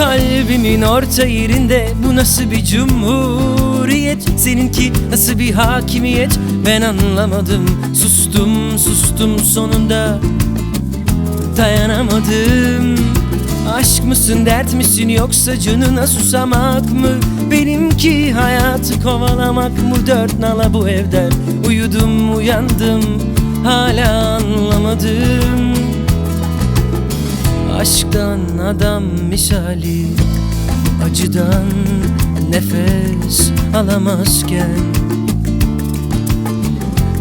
Kalbimin orta yerinde. Bu nasıl bir cumhuriyet? Seninki nasıl bir hakimiyet? Ben anlamadım. Sustum sustum sonunda. Dayanamadım. Aşk mısın dert misin yoksa canına susamak mı? Benimki hayatı kovalamak mı? Dört nala bu evden Uyudum uyandım. Hala anlamadım Aşktan adam misali Acıdan nefes alamazken.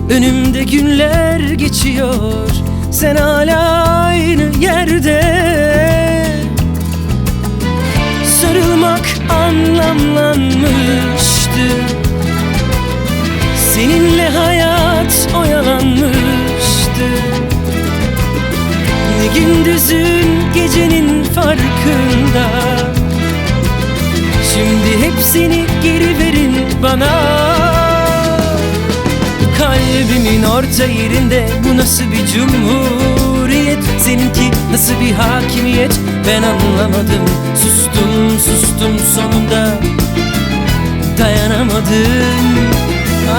Önümde günler geçiyor Sen hala aynı yerde. Sarılmak anlamlanmıştı. Seninle hayat hepsini geri verin bana. Kalbimin orta yerinde bu nasıl bir cumhuriyet? Seninki nasıl bir hakimiyet? Ben anlamadım. Sustum sustum sonunda. Dayanamadım.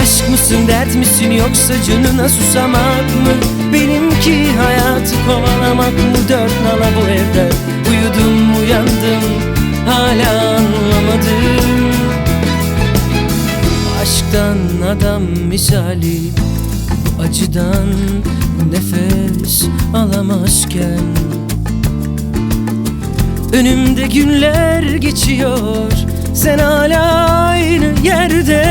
Aşk mısın dert misin yoksa canına susamak mı? Benimki hayatı Aşktan adam misali. Acıdan nefes alamazken. Önümde günler geçiyor Sen hala aynı yerde.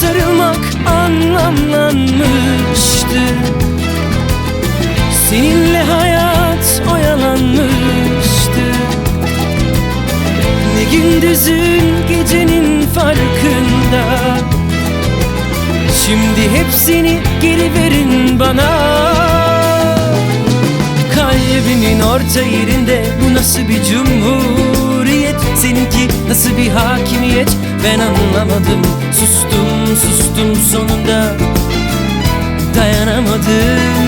Sarılmak anlamlanmıştı. Seninle hayat oyalanmıştı Gündüzün gecenin farkında. Şimdi hepsini geri verin bana. Kalbimin orta yerinde bu nasıl bir cumhuriyet? Seninki nasıl bir hakimiyet? Ben anlamadım. Sustum sustum sonunda. Dayanamadım.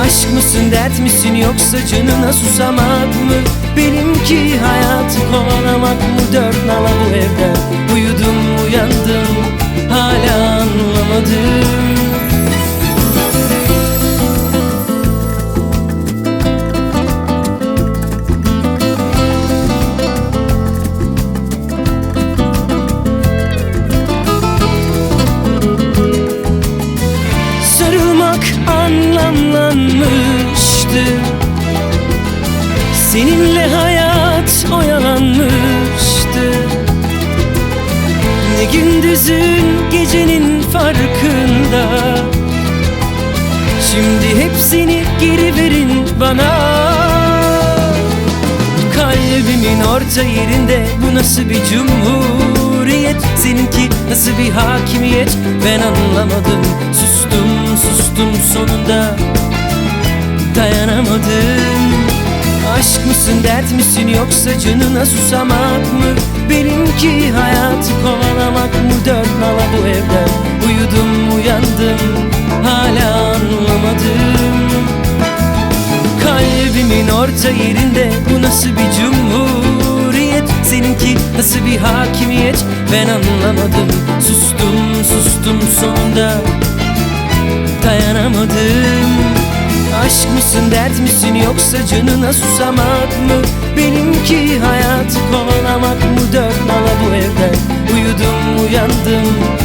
Aşk mısın dert misin yoksa canına susamak mı? Benimki hayatı kovalamak mı Dört nala bu evde? Uyudum uyandım hala anlamadım. Sarılmak anlamlanmıştı. Seninle gündüzün gecenin farkında. Şimdi hepsini geri verin bana. Kalbimin orta yerinde bu nasıl bir cumhuriyet? Seninki nasıl bir hakimiyet? Ben anlamadım. Sustum sustum sonunda. Dayanamadım Aşk mısın dert misin yoksa canına susamak mı? Benimki hayatı kovalamak mı? Dört nala bu evde Uyudum uyandım hala anlamadım. Kalbimin orta yerinde bu nasıl bir cumhuriyet? Seninki nasıl bir hakimiyet? Ben anlamadım. Sustum sustum sonunda dayanamadım Aşk mısın dert misin yoksa canına susamak mı? Benimki hayatı kovalamak mı? Dört nala bu evde Uyudum uyandım